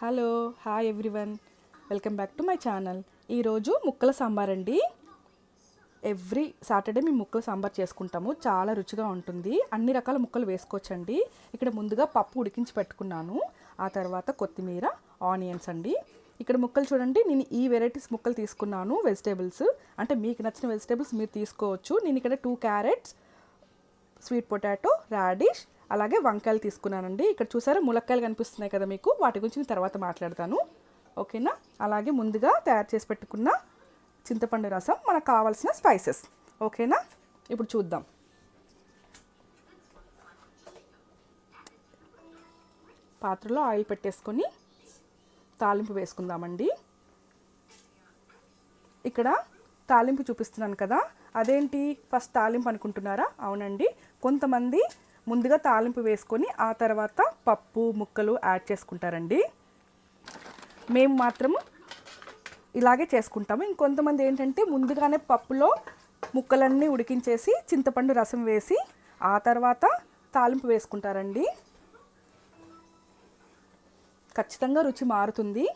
Hello hi everyone. Welcome back to my channel. ఈరోజు ముక్కల సాంబార్ అండి. ఎవ్రీ సాటర్డే మేము ముక్కల సాంబార్ చేసుకుంటాము. చాలా రుచిగా ఉంటుంది. అన్ని రకాల ముక్కలు వేసుకోవచ్చండి. ఇక్కడ ముందుగా పప్పు ఉడికించి పెట్టుకున్నాను. ఆ తర్వాత కొత్తిమీర ఆనియన్స్ అండి. ఇక్కడ ముక్కలు చూడండి. నేను ఈ వెరైటీస్ ముక్కలు తీసుకున్నాను. వెజిటేబుల్స్. అంటే మీకు నచ్చిన వెజిటేబుల్స్ మీరు తీసుకోవచ్చు. నేను ఇక్కడ two carrots sweet potato radish అలాగే వంకాయలు తీసుకున్నానండి. ఇక్కడ చూసారా ములక్కాయలు కనిపిస్తున్నాయి కదా మీకు? వాటి గురించి నేను తర్వాత మాట్లాడతాను. ఓకేనా? అలాగే ముందుగా తయారు చేసి పెట్టుకున్న చింతపండు రసం మనకు కావాల్సిన స్పైసెస్. ఓకేనా? ఇప్పుడు చూద్దాం. పాత్రలో ఆయిల్ పెట్టేసుకొని తాలింపు వేసుకుందామండి. ఇక్కడ తాలింపు చూపిస్తున్నాను కదా. అదేంటి? ఫస్ట్ తాలింపు అనుకుంటున్నారా? అవునండి. కొంతమంది ముందుగా తాలింపు వేసుకొని ఆ తర్వాత పప్పు ముక్కలు యాడ్ చేసుకుంటారండి. మేము మాత్రము ఇలాగే చేసుకుంటాము. ఇంకొంతమంది ఏంటంటే ముందుగానే పప్పులో ముక్కలన్నీ ఉడికించేసి చింతపండు రసం వేసి ఆ తర్వాత తాలింపు వేసుకుంటారండి. ఖచ్చితంగా రుచి మారుతుంది.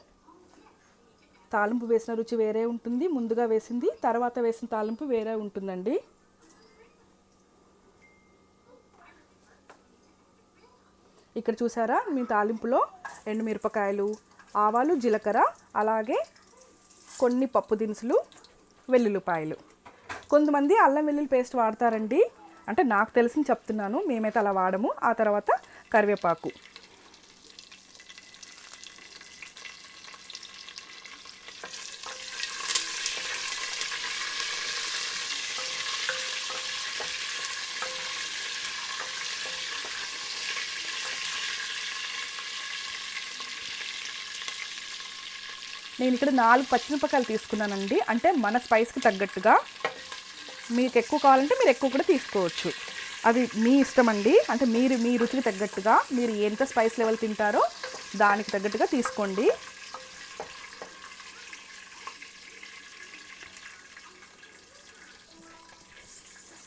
తాలింపు వేసిన రుచి వేరే ఉంటుంది ముందుగా వేసింది తర్వాత వేసిన తాలింపు వేరే ఉంటుందండి. ఇక్కడ చూసారా? మీ తాలింపులో ఎండుమిరపకాయలు ఆవాలు జీలకర్ర అలాగే కొన్ని పప్పు దినుసులు వెల్లుల్లిపాయలు. కొంతమంది అల్లం వెల్లుల్లి పేస్ట్ వాడతారండి. అంటే నాకు తెలిసింది చెప్తున్నాను మేమైతే అలా వాడము. ఆ తర్వాత కరివేపాకు. నేను ఇక్కడ నాలుగు పచ్చిమిరపకాయలు తీసుకున్నానండి. అంటే మన స్పైస్కి తగ్గట్టుగా మీకు ఎక్కువ కావాలంటే మీరు ఎక్కువ కూడా తీసుకోవచ్చు. అది మీ ఇష్టం అండి. అంటే మీరు మీ రుచికి తగ్గట్టుగా మీరు ఎంత స్పైస్ లెవెల్ తింటారో దానికి తగ్గట్టుగా తీసుకోండి.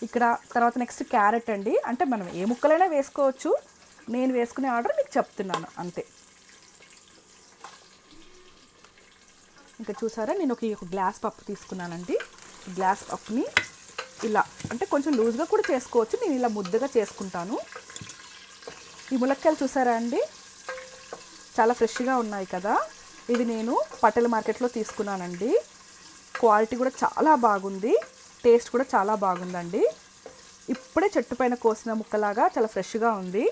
ఇక్కడ తర్వాత నెక్స్ట్ క్యారెట్ అండి. అంటే మనం ఏ ముక్కలైనా వేసుకోవచ్చు. నేను వేసుకునే ఆర్డర్ మీకు చెప్తున్నాను. అంతే. ఇంకా చూసారా? నేను ఒక గ్లాస్ పప్పు తీసుకున్నానండి. గ్లాస్ పప్పుని ఇలా అంటే కొంచెం లూజ్గా కూడా చేసుకోవచ్చు. నేను ఇలా ముద్దగా చేసుకుంటాను. ఈ ములక్కాయలు చూసారా అండి? చాలా ఫ్రెష్గా ఉన్నాయి కదా. ఇది నేను పట్టెల మార్కెట్లో తీసుకున్నానండి. క్వాలిటీ కూడా చాలా బాగుంది. టేస్ట్ కూడా చాలా బాగుందండి. ఇప్పుడే చెట్టు పైన కోసిన ముక్కలాగా చాలా ఫ్రెష్గా ఉంది.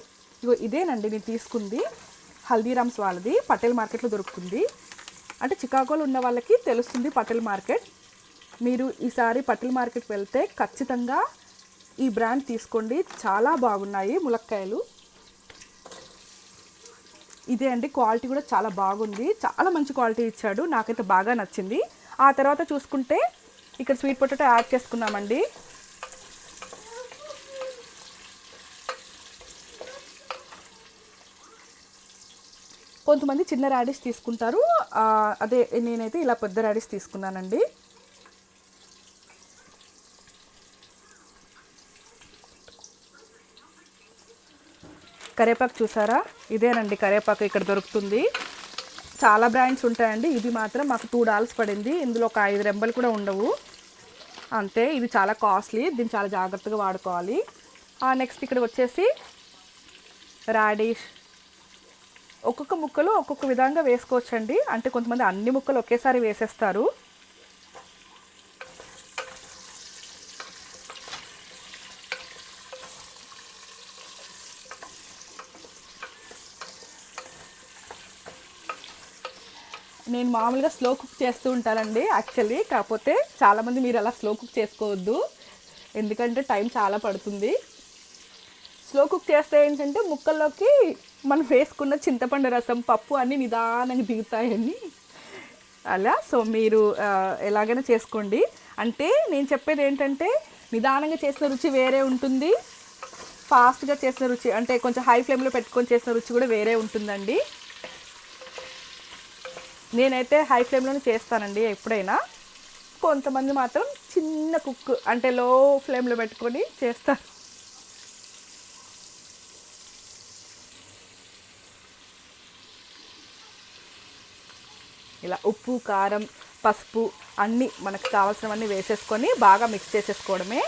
ఇగో ఇదేనండి నేను తీసుకుంది. హల్దీరామ్స్ వాళ్ళది. పటేల్ మార్కెట్లో దొరుకుతుంది. అంటే చికాగోలో ఉన్న వాళ్ళకి తెలుస్తుంది పటేల్ మార్కెట్. మీరు ఈసారి పటేల్ మార్కెట్ వెళ్తే ఖచ్చితంగా ఈ బ్రాండ్ తీసుకోండి. చాలా బాగున్నాయి ములక్కాయలు. ఇదే అండి క్వాలిటీ కూడా చాలా బాగుంది. చాలా మంచి క్వాలిటీ ఇచ్చాడు. నాకైతే బాగా నచ్చింది. ఆ తర్వాత చూసుకుంటే ఇక్కడ స్వీట్ పొటాటో యాడ్ చేసుకున్నామండి. కొంతమంది చిన్న రాడిష్ తీసుకుంటారు. అదే నేనైతే ఇలా పెద్ద రాడిష్ తీసుకున్నానండి. కరేపాకు చూసారా? ఇదేనండి కరేపాకు ఇక్కడ దొరుకుతుంది. చాలా బ్రాండ్స్ ఉంటాయండి. ఇది మాత్రం మాకు టూ డాల్స్ పడింది. ఇందులో ఒక ఐదు రెంబలు కూడా ఉండవు. అంతే ఇది చాలా కాస్ట్లీ. దీన్ని చాలా జాగ్రత్తగా వాడుకోవాలి. నెక్స్ట్ ఇక్కడ వచ్చేసి రాడిష్ ఒక్కొక్క ముక్కలు ఒక్కొక్క విధంగా వేసుకోవచ్చండి. అంటే కొంతమంది అన్ని ముక్కలు ఒకేసారి వేసేస్తారు. నేను మామూలుగా స్లో కుక్ చేస్తూ ఉంటానండి యాక్చువల్లీ. కాకపోతే చాలామంది మీరు అలా స్లో కుక్ చేసుకోవద్దు. ఎందుకంటే టైం చాలా పడుతుంది. స్లో కుక్ చేస్తే ఏంటంటే ముక్కల్లోకి మనం వేసుకున్న చింతపండు రసం పప్పు అన్నీ నిదానంగా దిగుతాయని. అలా సో మీరు ఎలాగైనా చేసుకోండి. అంటే నేను చెప్పేది ఏంటంటే నిదానంగా చేసిన రుచి వేరే ఉంటుంది. ఫాస్ట్గా చేసిన రుచి అంటే కొంచెం హై ఫ్లేమ్లో పెట్టుకొని చేసిన రుచి కూడా వేరే ఉంటుందండి. నేనైతే హై ఫ్లేమ్లోనే చేస్తానండి ఎప్పుడైనా. కొంతమంది మాత్రం చిన్న కుక్ అంటే లో ఫ్లేమ్లో పెట్టుకొని చేస్తారు. ఇలా ఉప్పు కారం పసుపు అన్నీ మనకు కావాల్సినవన్నీ వేసేసుకొని బాగా మిక్స్ చేసేసుకోవడమే.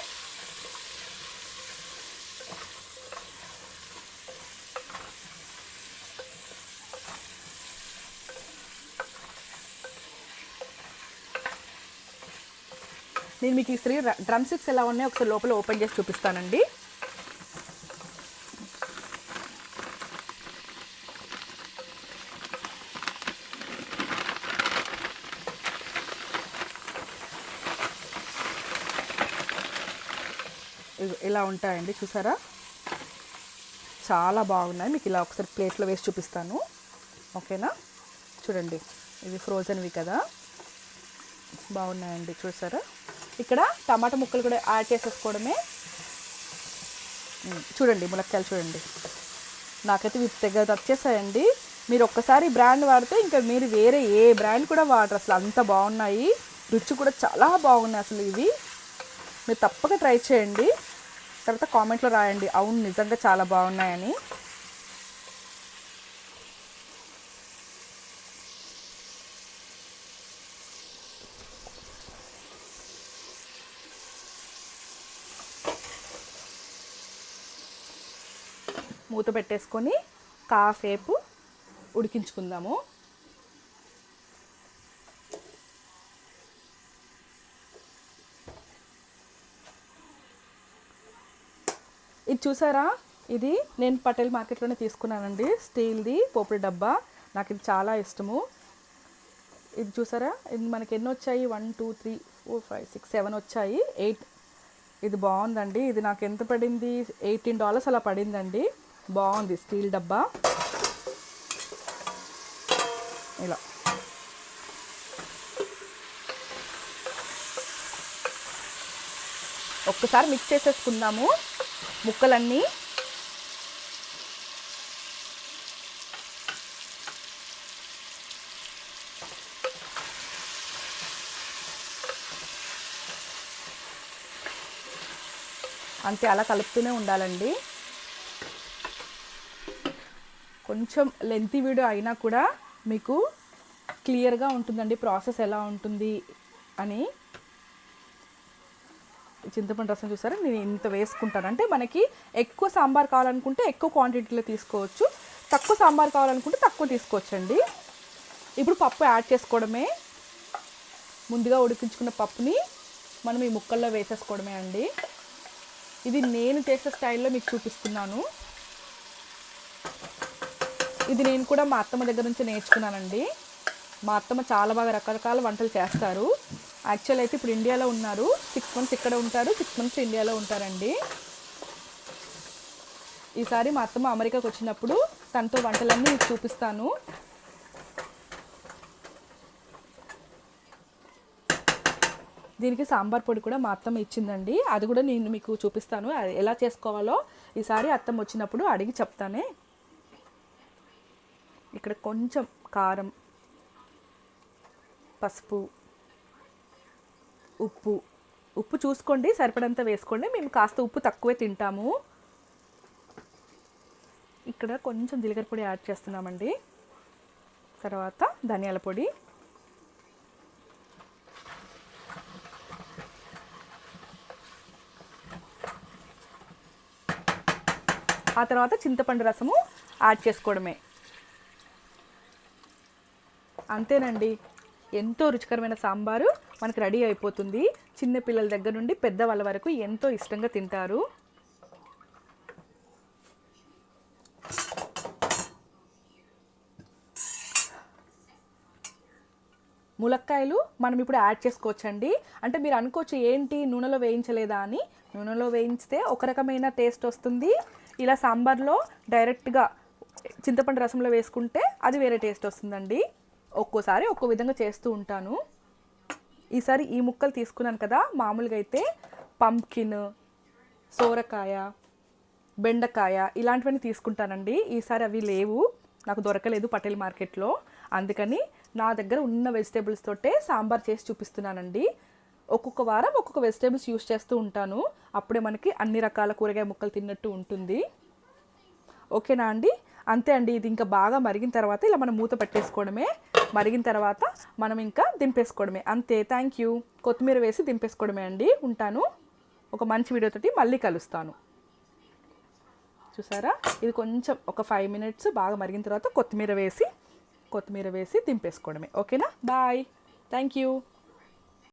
నేను మీకు ఈ త్రీ డ్రమ్ స్టిక్స్ ఎలా ఉన్నాయో ఒకసారి లోపల ఓపెన్ చేసి చూపిస్తానండి. ఇలా ఉంటాయండి చూసారా? చాలా బాగున్నాయి. మీకు ఇలా ఒకసారి ప్లేట్లో వేసి చూపిస్తాను. ఓకేనా? చూడండి ఇవి ఫ్రోజన్వి కదా? బాగున్నాయండి చూసారా? ఇక్కడ టమాటా ముక్కలు కూడా యాడ్ చేసేసుకోవడమే. చూడండి ములక్కాయలు చూడండి. నాకైతే ఇవి దగ్గర వచ్చేసాయండి. మీరు ఒక్కసారి బ్రాండ్ వాడితే ఇంకా మీరు వేరే ఏ బ్రాండ్ కూడా వాడరు అసలు. అంత బాగున్నాయి. రుచి కూడా చాలా బాగున్నాయి అసలు ఇవి. మీరు తప్పక ట్రై చేయండి. తర్వాత కామెంట్లో రాయండి. అవును నిజంగా చాలా బాగున్నాయని. మూత పెట్టేసుకొని కాసేపు ఉడికించుకుందాము. ఇది చూసారా? ఇది నేను పటేల్ మార్కెట్లోనే తీసుకున్నానండి. స్టీల్ది పోపుడు డబ్బా. నాకు ఇది చాలా ఇష్టము. ఇది చూసారా? ఇది మనకి ఎన్ని వచ్చాయి? One two three four five six seven వచ్చాయి. ఎయిట్. ఇది బాగుందండి. ఇది నాకు ఎంత పడింది? ఎయిటీన్ డాలర్స్ అలా పడిందండి. బాగుంది స్టీల్ డబ్బా. ఇలా. ఒక్కసారి మిక్స్ చేసేసుకుందాము. ముక్కలన్నీ. అంతే అలా కలుపుతూనే ఉండాలండి. కొంచెం లెంతీ వీడియో అయినా కూడా మీకు క్లియర్గా ఉంటుందండి ప్రాసెస్ ఎలా ఉంటుంది అని. చింతపండు రసం చూసారా? నేను ఇంత వేసుకుంటాను. అంటే మనకి ఎక్కువ సాంబార్ కావాలనుకుంటే ఎక్కువ క్వాంటిటీలో తీసుకోవచ్చు. తక్కువ సాంబార్ కావాలనుకుంటే తక్కువ తీసుకోవచ్చండి. ఇప్పుడు పప్పు యాడ్ చేసుకోవడమే. ముందుగా ఉడికించుకున్న పప్పుని మనం ఈ ముక్కల్లో వేసేసుకోవడమే అండి. ఇది నేను చేసే స్టైల్లో మీకు చూపిస్తున్నాను. ఇది నేను కూడా మా అత్తమ్మ దగ్గర నుంచి నేర్చుకున్నానండి. మా అత్తమ్మ చాలా బాగా రకరకాల వంటలు చేస్తారు. యాక్చువల్ అయితే ఇప్పుడు ఇండియాలో ఉన్నారు. సిక్స్ మంత్స్ ఇక్కడ ఉంటారు. సిక్స్ మంత్స్ ఇండియాలో ఉంటారండి. ఈసారి మా అత్తమ్మ అమెరికాకు వచ్చినప్పుడు తనతో వంటలన్నీ మీకు చూపిస్తాను. దీనికి సాంబార్ పొడి కూడా మా అత్తమ్మ ఇచ్చిందండి. అది కూడా నేను మీకు చూపిస్తాను. అది ఎలా చేసుకోవాలో ఈసారి అత్తమ్మ వచ్చినప్పుడు అడిగి చెప్తానే. ఇక్కడ కొంచెం కారం పసుపు ఉప్పు. ఉప్పు చూసుకోండి సరిపడంత వేసుకోండి. మేము కాస్త ఉప్పు తక్కువే తింటాము. ఇక్కడ కొంచెం జీలకర్ర పొడి యాడ్ చేస్తున్నామండి. తర్వాత ధనియాల పొడి. ఆ తర్వాత చింతపండు రసము యాడ్ చేసుకోవడమే. అంతేనండి. ఎంతో రుచికరమైన సాంబారు మనకు రెడీ అయిపోతుంది. చిన్న పిల్లల దగ్గర నుండి పెద్దవాళ్ళ వరకు ఎంతో ఇష్టంగా తింటారు. ములక్కాయలు మనం ఇప్పుడు యాడ్ చేసుకోవచ్చండి. అంటే మీరు అనుకోవచ్చు ఏంటి నూనెలో వేయించలేదా అని. నూనెలో వేయించితే ఒక రకమైన టేస్ట్ వస్తుంది. ఇలా సాంబార్లో డైరెక్ట్గా చింతపండు రసంలో వేసుకుంటే అది వేరే టేస్ట్ వస్తుందండి. ఒక్కోసారి ఒక్కో విధంగా చేస్తూ ఉంటాను. ఈసారి ఈ ముక్కలు తీసుకున్నాను కదా మామూలుగా అయితే పంకిన్ సోరకాయ బెండకాయ ఇలాంటివన్నీ తీసుకుంటానండి. ఈసారి అవి లేవు నాకు దొరకలేదు పటేల్ మార్కెట్లో. అందుకని నా దగ్గర ఉన్న వెజిటేబుల్స్ తోటే సాంబార్ చేసి చూపిస్తున్నానండి. ఒక్కొక్క వారం ఒక్కొక్క వెజిటేబుల్స్ యూస్ చేస్తూ ఉంటాను. అప్పుడే మనకి అన్ని రకాల కూరగాయ ముక్కలు తిన్నట్టు ఉంటుంది. ఓకేనా అండి? అంతే అండి ఇది ఇంకా బాగా మరిగిన తర్వాత ఇలా మనం మూత పెట్టేసుకోవడమే. మరిగిన తర్వాత మనం ఇంకా దింపేసుకోవడమే. అంతే థ్యాంక్ యూ కొత్తిమీర వేసి దింపేసుకోవడమే అండి. ఉంటాను. ఒక మంచి వీడియోతోటి మళ్ళీ కలుస్తాను. చూసారా? ఇది కొంచెం ఒక ఫైవ్ మినిట్స్ బాగా మరిగిన తర్వాత కొత్తిమీర వేసి కొత్తిమీర వేసి దింపేసుకోవడమే. ఓకేనా? Bye thank you